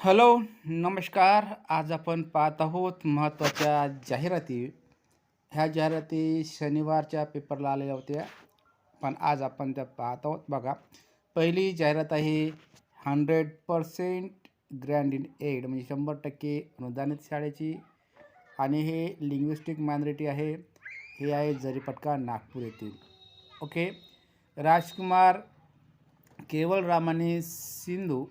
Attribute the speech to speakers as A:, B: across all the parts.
A: Hello नमस्कार. आज आपण पाहत आहोत महत्त्वाच्या जाहिराती. ह्या जाहिराती शनिवारच्या पेपरला आलेल्या होत्या पण आज आपण त्या पाहत आहोत. बघा पहिली जाहिरात आहे hundred percent grant in aid म्हणजे शंभर टक्के अनुदानित शाळेची. आणि हे लिंग्विस्टिक मायनॉरिटी आहे हे आहे जरीपटका नागपूर येथील. Okay? Rajkumar Kewalramani Sindhu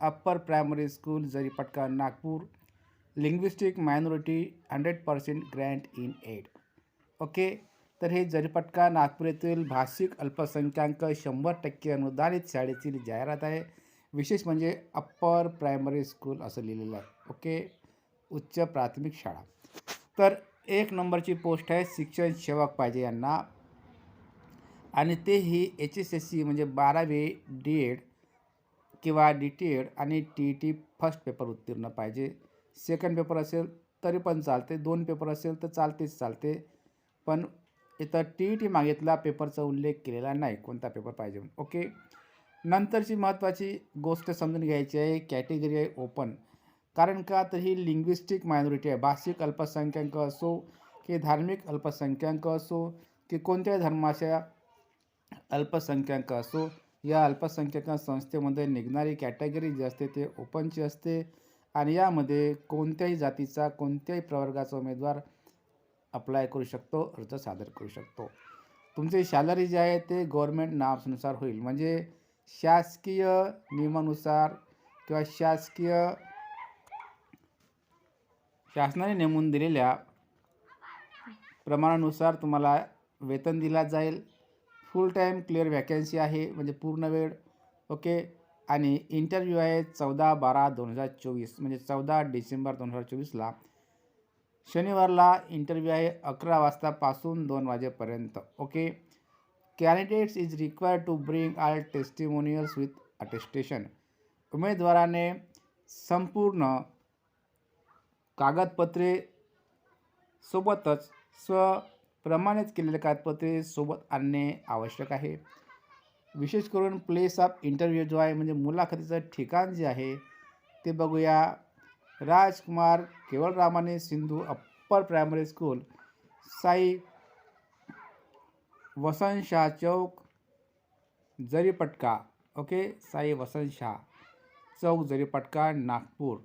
A: upper primary school Jaripatka Nagpur linguistic minority hundred percent grant in aid okay? तर हे जरीपटका नागपूर येथील भाषिक अल्पसंख्याक शंभर टक्के अनुदानित शाळेतील जाहिरात आहे. विशेष म्हणजे अप्पर प्रायमरी स्कूल असं लिहिलेलं आहे. ओके? उच्च प्राथमिक शाळा. तर एक नंबरची पोस्ट आहे शिक्षण सेवक पाहिजे यांना. आणि तेही एच एस एस सी म्हणजे बारावी डी एड किंवा डी टी एड आणि T E T first paper उत्तीर्ण पाहिजे. सेकंड पेपर असेल तरी पण चालते. दोन पेपर असेल तर चालतेच चालते. पण इथं टी ई टी मागितला पेपरचा उल्लेख केलेला नाही. कोणता पेपर पाहिजे? म्हणून ओके. नंतरची महत्त्वाची गोष्ट समजून घ्यायची आहे कॅटेगरी आहे ओपन. कारण का? तर ही लिंग्विस्टिक मायनॉरिटी आहे. भाषिक अल्पसंख्याक असो की धार्मिक अल्पसंख्याक असो की कोणत्याही धर्माच्या अल्पसंख्याक असो या अल्पसंख्याक संस्थेमध्ये निघणारी कॅटेगरी जी असते ते ओपनची असते. आणि यामध्ये कोणत्याही जातीचा कोणत्याही प्रवर्गाचा उमेदवार अप्लाय करू शकतो अर्ज सादर करू शकतो. तुमचे सॅलरी जे आहे ते गव्हर्मेंट नावानुसार होईल. म्हणजे शासकीय नियमानुसार किंवा शासकीय शासनाने नेमून दिलेल्या प्रमाणानुसार तुम्हाला वेतन दिला जाईल. फुल टाईम क्लिअर वॅकन्सी आहे म्हणजे पूर्ण वेळ ओके आणि इंटरव्ह्यू आहे चौदा बारा दोन हजार चोवीस म्हणजे चौदा डिसेंबर दोन हजार चोवीसला शनिवारला इंटरव्ह्यू आहे अकरा वाजतापासून दोन वाजेपर्यंत okay candidates is required to bring all testimonials with attestation उमेदवाराने संपूर्ण कागदपत्रे सोबतच स्व प्रमाणित केलेले कागदपत्रे सोबत आणणे आवश्यक आहे. विशेष करून प्लेस ऑफ इंटरव्ह्यू जो आहे म्हणजे मुलाखतीचं ठिकाण जे आहे ते बघूया. Rajkumar Kewalramani Sindhu upper primary school Sai Vasant Shah Chowk Jaripatka. Okay? Sai Vasant Shah Chowk Jaripatka Nagpur.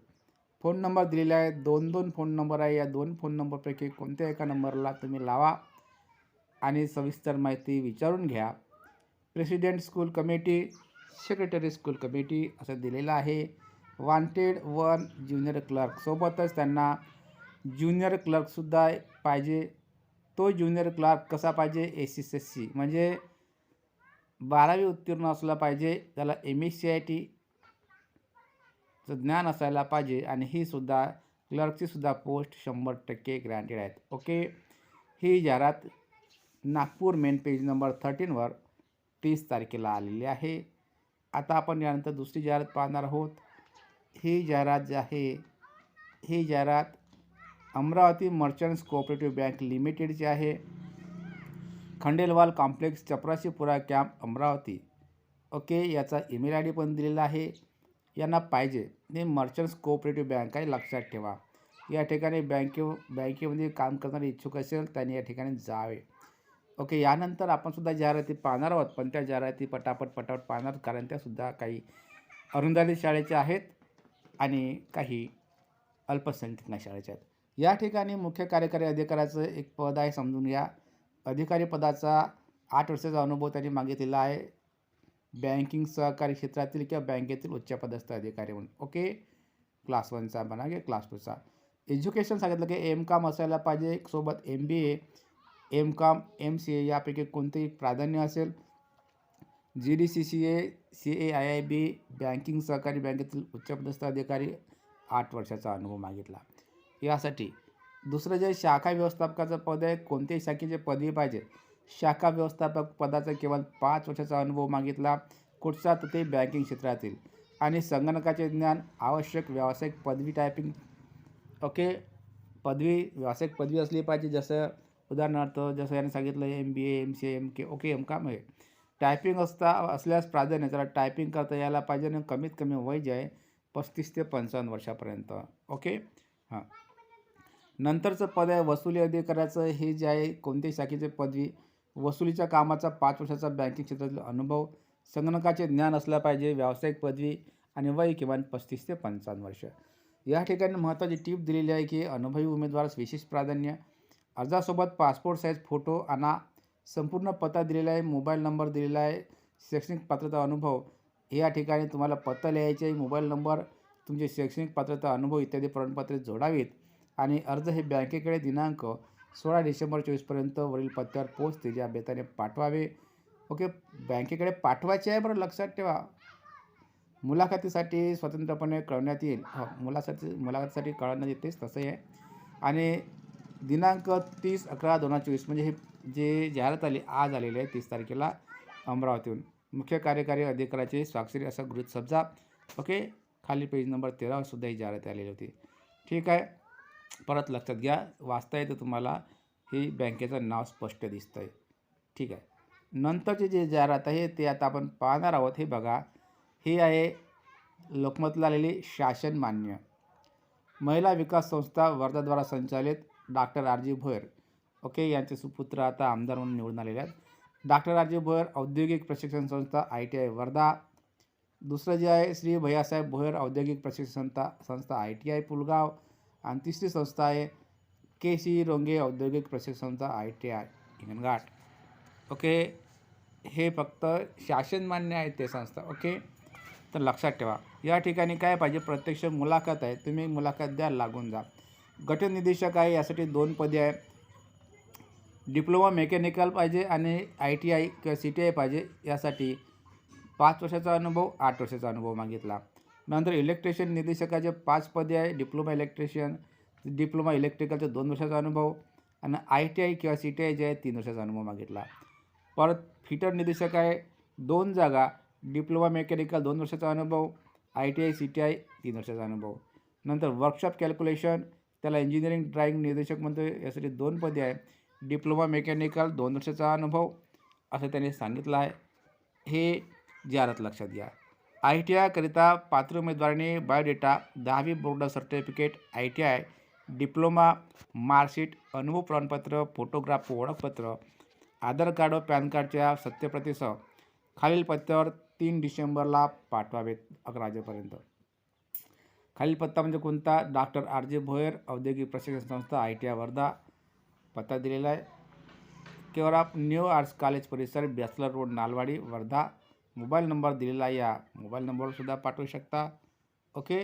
A: Phone number दिलेला आहे. दोन दोन फोन नंबर आहे. या दोन फोन नंबरपैकी कोणत्या एका नंबरला तुम्ही लावा? आणि सविस्तर माहिती विचारून घ्या. President school committee secretary school committee असं दिलेलं आहे. वांटेड वन ज्युनियर क्लर्क सोबतच त्यांना ज्युनियर क्लर्कसुद्धा पाहिजे. तो ज्युनियर क्लर्क कसा पाहिजे? ए सी एस सी म्हणजे बारावी उत्तीर्ण असला पाहिजे त्याला एम एस सी आय टीचं ज्ञान असायला पाहिजे आणि ही सुद्धा क्लर्कची सुद्धा पोस्ट शंभर टक्के ग्रँटेड आहेत. ओके ही जाहिरात नागपूर मेन पेज नंबर थर्टीनवर तीस तारखेला आलेली आहे. आता आपण यानंतर दुसरी जाहिरात पाहणार आहोत. ही जाहिरात जी आहे ही जाहिरात अमरावती मर्चंट्स कोऑपरेटिव्ह बँक लिमिटेडची आहे. Khandelwal complex Chaprashipura camp Amravati. Okay याचा ईमेल आय डी पण दिलेला आहे. यांना पाहिजे ते मर्चंट्स कोऑपरेटिव्ह बँक आहे लक्षात ठेवा. या ठिकाणी बँके बँकेमध्ये काम करणारे इच्छुक असेल त्यांनी या ठिकाणी जावे. ओके यानंतर आपण सुद्धा जाहिराती पाहणार आहोत पण त्या जाहिराती पटापट पटापट पाहणार कारण त्यासुद्धा काही अरुंदाली शाळेच्या आहेत आणि काही अल्पसंख्याक शाळेच्या आहेत. या ठिकाणी मुख्य कार्यकारी अधिकाऱ्याचं एक पद आहे समजून घ्या. अधिकारी पदाचा आठ वर्षाचा अनुभव त्यांनी मागितलेला आहे. बँकिंग सहकारी क्षेत्रातील किंवा बँकेतील उच्चपदस्थ अधिकारी म्हणून. ओके क्लास वनचा म्हणा किंवा क्लास टूचा. एज्युकेशन सांगितलं की एम काम असायला पाहिजे सोबत M B A M com M C A यापैकी कोणतेही प्राधान्य असेल? G D C C A C A I I B banking सहकारी बँकेतील उच्चपदस्थ अधिकारी आठ वर्षाचा अनुभव मागितला. यासाठी दुसरं जे शाखा व्यवस्थापकाचं पद आहे कोणत्याही शाखेचे पदवी पाहिजे. शाखा व्यवस्थापक पदाचा केवळ पाच वर्षाचा अनुभव मागितला. कुठचा? तर ते बँकिंग क्षेत्रातील. आणि संगणकाचे ज्ञान आवश्यक व्यावसायिक पदवी टायपिंग ओके? पदवी व्यावसायिक पदवी असली पाहिजे जसं उदाहरणार्थ जसं याने सांगितलं M B A M C M K okay M com आहे. टायपिंग असता असल्यास प्राधान्य त्याला टायपिंग करता यायला पाहिजे आणि कमीत कमी वय जे आहे पस्तीस ते पंचावन्न वर्षापर्यंत. ओके हां. नंतरचं पद आहे वसुली अधिकाऱ्याचं हे जे आहे कोणत्याही शाखेचे पदवी. वसुलीच्या कामाचा पाच वर्षाचा बँकिंग क्षेत्रातील अनुभव. संगणकाचे ज्ञान असलं पाहिजे व्यावसायिक पदवी आणि वय किमान पस्तीस ते पंचावन्न वर्ष. या ठिकाणी महत्त्वाची टीप दिलेली आहे की अनुभवी उमेदवारास विशेष प्राधान्य अर्जासोबत पासपोर्ट साईज फोटो आणा संपूर्ण पत्ता दिलेला आहे मोबाईल नंबर दिलेला आहे शैक्षणिक पात्रता अनुभव या ठिकाणी तुम्हाला पत्ता लिहायचे आहे मोबाईल नंबर तुमचे शैक्षणिक पात्रता अनुभव इत्यादी प्रमाणपत्रे जोडावीत आणि अर्ज हे बँकेकडे दिनांक सोळा डिसेंबर चोवीसपर्यंत वरील पत्त्यावर पोचतील या बेताने पाठवावे. ओके बँकेकडे पाठवायचे आहे बरं लक्षात ठेवा. मुलाखतीसाठी स्वतंत्रपणे कळवण्यात येईल. हो, मुलासाठी मुलाखतीसाठी कळवण्यात येतेच तसंही आहे. आणि दिनांक तीस अकरा दोन हजार चोवीस म्हणजे हे जे जाहिरात आली आज आलेली आहे तीस तारखेला अमरावतीहून. मुख्य कार्यकारी अधिकाऱ्याचे स्वाक्षरी असा गृहित समजा ओके खाली पेज नंबर तेरावर सुद्धा ही जाहिरात आलेली होती. ठीक आहे परत लक्षात घ्या वाचता येतं तुम्हाला ही बँकेचं नाव स्पष्ट दिसतं आहे ठीक आहे. नंतरचे जे जाहिरात आहे ते आता आपण पाहणार आहोत. हे बघा हे आहे लोकमतला आलेली शासन मान्य. महिला विकास संस्था वर्धाद्वारा संचालित doctor R G Bhoyar okay यांचे सुपुत्र आता आमदार म्हणून निवडून आलेले आहेत. डॉक्टर आरजी भोयर औद्योगिक प्रशिक्षण संस्था आय टी आय वर्धा. दुसरं जे आहे श्री भैयासाहेब भोयर औद्योगिक प्रशिक्षण संस्था संस्था आय टी आय पुलगाव. आणि तिसरी संस्था आहे के सी रोंगे औद्योगिक प्रशिक्षण संस्था I T I Hinganghat. Okay हे फक्त शासन मान्य आहे ते संस्था ओके. तर लक्षात ठेवा या ठिकाणी काय पाहिजे प्रत्यक्ष मुलाखत आहे तुम्ही मुलाखत द्या लागून जा. गटनिदेशक आहे यासाठी दोन पदे आहे डिप्लोमा मेकॅनिकल पाहिजे आणि आय टी आय किंवा सी टी आय पाहिजे यासाठी पाच वर्षाचा अनुभव आठ वर्षाचा अनुभव मागितला. नंतर इलेक्ट्रिशियन निदेशकाचे पाच पदे आहे डिप्लोमा इलेक्ट्रिशियन डिप्लोमा इलेक्ट्रिकलचे दोन वर्षाचा अनुभव आणि आय टी आय किंवा सी टी आय जे आहे तीन वर्षाचा अनुभव मागितला. परत फिटर निदेशक आहे दोन जागा डिप्लोमा मेकॅनिकल दोन वर्षाचा अनुभव I T I C T I तीन वर्षाचा अनुभव. नंतर वर्कशॉप कॅल्क्युलेशन त्याला इंजिनिअरिंग ड्राइंग निर्देशक म्हणतो यासाठी दोन पदे आहे डिप्लोमा मेकॅनिकल दोन वर्षाचा अनुभव असं त्याने सांगितलं आहे. हे जाहिरात लक्षात घ्या. आय टी आयकरिता पात्र उमेदवाराने बायोडेटा दहावी board certificate I T I diploma marksheet अनुभव प्रमाणपत्र फोटोग्राफ ओळखपत्र आधार कार्ड व पॅन कार्डच्या सत्यप्रतीसह खालील पत्त्यावर तीन डिसेंबरला पाठवावेत अकरा वाजेपर्यंत. खालील पत्ता म्हणजे कोणता? डॉक्टर आर जे भोयर औद्योगिक प्रशिक्षण संस्था आय टी आय वर्धा. पत्ता दिलेला आहे. केवरा न्यू आर्ट्स कॉलेज परिसर bachelor road Nalwadi Wardha. Mobile number दिलेला आहे या मोबाईल नंबरवरसुद्धा पाठवू शकता. ओके?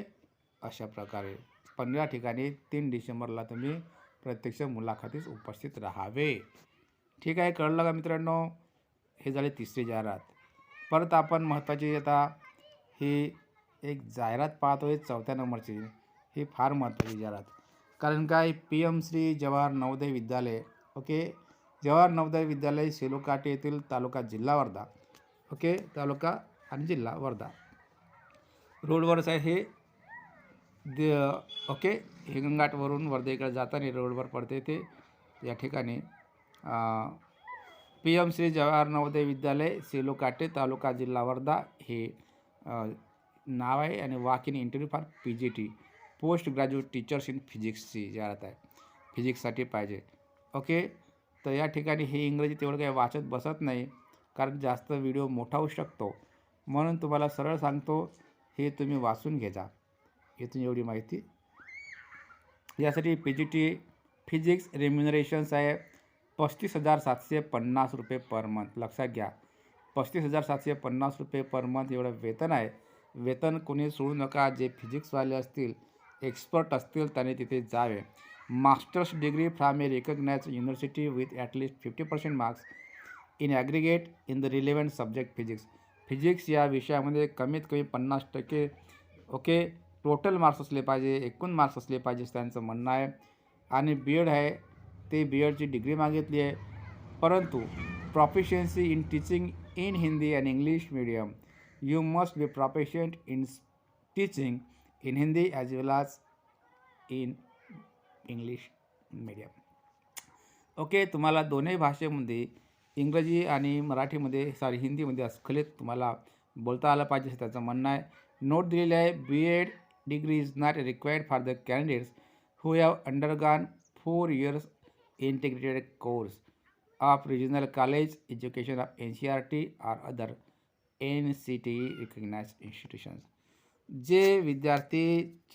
A: अशा प्रकारे. पंधरा ठिकाणी तीन डिसेंबरला तुम्ही प्रत्यक्ष मुलाखतीस उपस्थित राहावे. ठीक आहे कळलं का मित्रांनो? हे झाले तिसरी जाहिरात. परत आपण महत्त्वाची आता ही एक जाहिरात पाहतोय चौथ्या नंबरची. ही फार महत्त्वाची जाहिरात. कारण काय? P M Shri Jawahar Navodaya Vidyalaya okay? Jawahar Navodaya Vidyalaya सेलोकाटे येथील तालुका जिल्हा वर्धा ओके? तालुका आणि जिल्हा वर्धा. रोडवरच आहे हे दे ओके? हिंगणघाटवरून वर्धेकडे जाताना रोडवर पडते ते. या ठिकाणी पी एम श्री जवाहर नवोदय विद्यालय सेलोकाटे तालुका जिल्हा वर्धा हे नाव आहे आणि walk in interview for P G T post graduate teachers in फिजिक्सची जाहिरात आहे. फिजिक्ससाठी पाहिजे. ओके तर या ठिकाणी हे इंग्रजी तेवढं काही वाचत बसत नाही कारण जास्त व्हिडिओ मोठा होऊ शकतो. म्हणून तुम्हाला सरळ सांगतो हे तुम्ही वाचून घेजा इथून एवढी माहिती. यासाठी P G T physics remunerations आहे पस्तीस हजार सातशे पन्नास रुपये पर मंथ लक्षात घ्या. पस्तीस हजार सातशे पन्नास रुपये पर मंथ एवढं वेतन आहे. वेतन कोणी सोडू नका जे फिजिक्सवाले असतील एक्सपर्ट असतील त्याने तिथे जावे. Masters degree from a recognise university with at least fifty percent marks in aggregate in the relevant subject physics physics या विषयामध्ये कमीत कमी पन्नास टक्के ओके टोटल मार्क्स असले पाहिजे एकूण मार्क्स असले पाहिजे त्यांचं म्हणणं आहे. आणि बी एड आहे ते बी एडची डिग्री मागितली आहे. परंतु proficiency in teaching in Hindi and English medium you must be proficient in teaching in Hindi as well as in English medium okay तुम्हाला दोन्ही भाषेमध्ये इंग्रजी आणि मराठीमध्ये सॉरी हिंदीमध्ये अस्खलित तुम्हाला बोलता आलं पाहिजे असं त्याचं म्हणणं आहे. नोट दिलेली आहे B Ed degree is not required for the candidates integrated course of regional college education of N C R T R other N C T E recognise institutions जे विद्यार्थी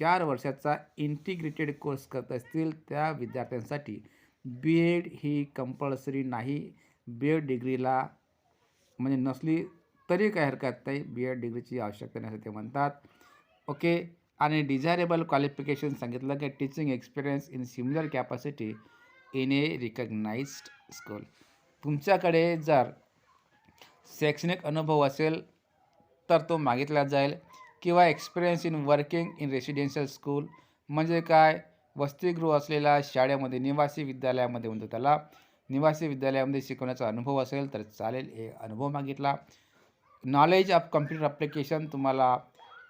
A: चार वर्षाचा इंटिग्रेटेड कोर्स करत असतील त्या विद्यार्थ्यांसाठी बी एड ही compulsory नाही. B Ed डिग्रीला म्हणजे नसली तरी काय हरकत नाही. बी एड डिग्रीची आवश्यकता नाही असं ते म्हणतात. ओके? आणि डिझायरेबल क्वालिफिकेशन सांगितलं की teaching experience in similar capacity in a recognised school तुमच्याकडे जर शैक्षणिक अनुभव असेल तर तो मागितला जाईल. किंवा experience in working in residential school म्हणजे काय? वसतिगृह असलेल्या शाळेमध्ये निवासी विद्यालयामध्ये म्हणतो त्याला. निवासी विद्यालयामध्ये शिकवण्याचा अनुभव असेल तर चालेल हे अनुभव मागितला. नॉलेज ऑफ कम्प्युटर ॲप्लिकेशन तुम्हाला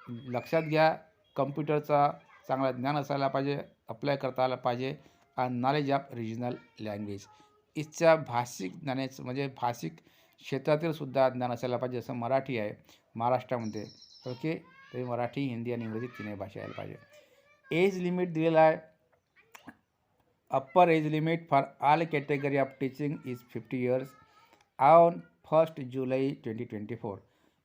A: लक्षात घ्या. कम्प्युटरचा चांगला ज्ञान असायला पाहिजे अप्लाय करता आला पाहिजे. आणि नॉलेज ऑफ रिजनल लँग्वेज इथच्या भाषिक ज्ञानाचं म्हणजे भाषिक क्षेत्रातील सुद्धा ज्ञान असायला पाहिजे जसं मराठी आहे महाराष्ट्रामध्ये. ओके? तरी मराठी हिंदी आणि इंग्रजी तिन्ही भाषा यायला पाहिजे. एज लिमिट दिलेलं आहे. Upper age limit for all category of teaching is fifty years on first July twenty twenty four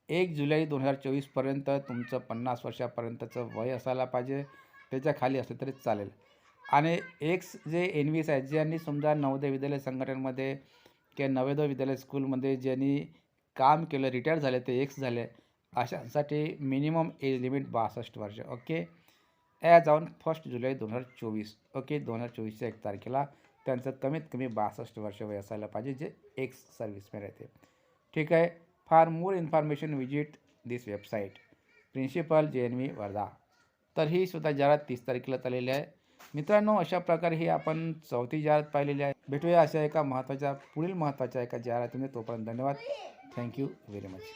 A: एक जुलै दोन हजार चोवीसपर्यंत तुमचं पन्नास वर्षापर्यंतचं वय असायला पाहिजे. त्याच्याखाली असलं तरी चालेल. आणि एक्स जे एन व्हीस आहेत ज्यांनी समजा नवोदय विद्यालय संघटनेमध्ये किंवा नवोदय विद्यालय स्कूलमध्ये ज्यांनी काम केलं रिटायर झाले ते एक्स झाले अशांसाठी मिनिमम एज लिमिट बासष्ट वर्ष okay as on first July दोन हजार चोवीस ओके दोन हजार चोवीसच्या एक तारखेला त्यांचं कमीत कमी बासष्ट वर्ष वय असायला पाहिजे जे एक्स सर्व्हिसमॅन राहते ठीक आहे? For more information visit this website principal J N V Wardha तर ही सुद्धा जाहिरात तीस तारखेला चाललेली आहे. मित्रांनो अशा प्रकारे हे आपण चौथी जाहिरात पाहिलेली आहे. भेटूया अशा एका महत्त्वाच्या पुढील महत्त्वाच्या एका जाहिरातीने तोपर्यंत धन्यवाद. Thank you very much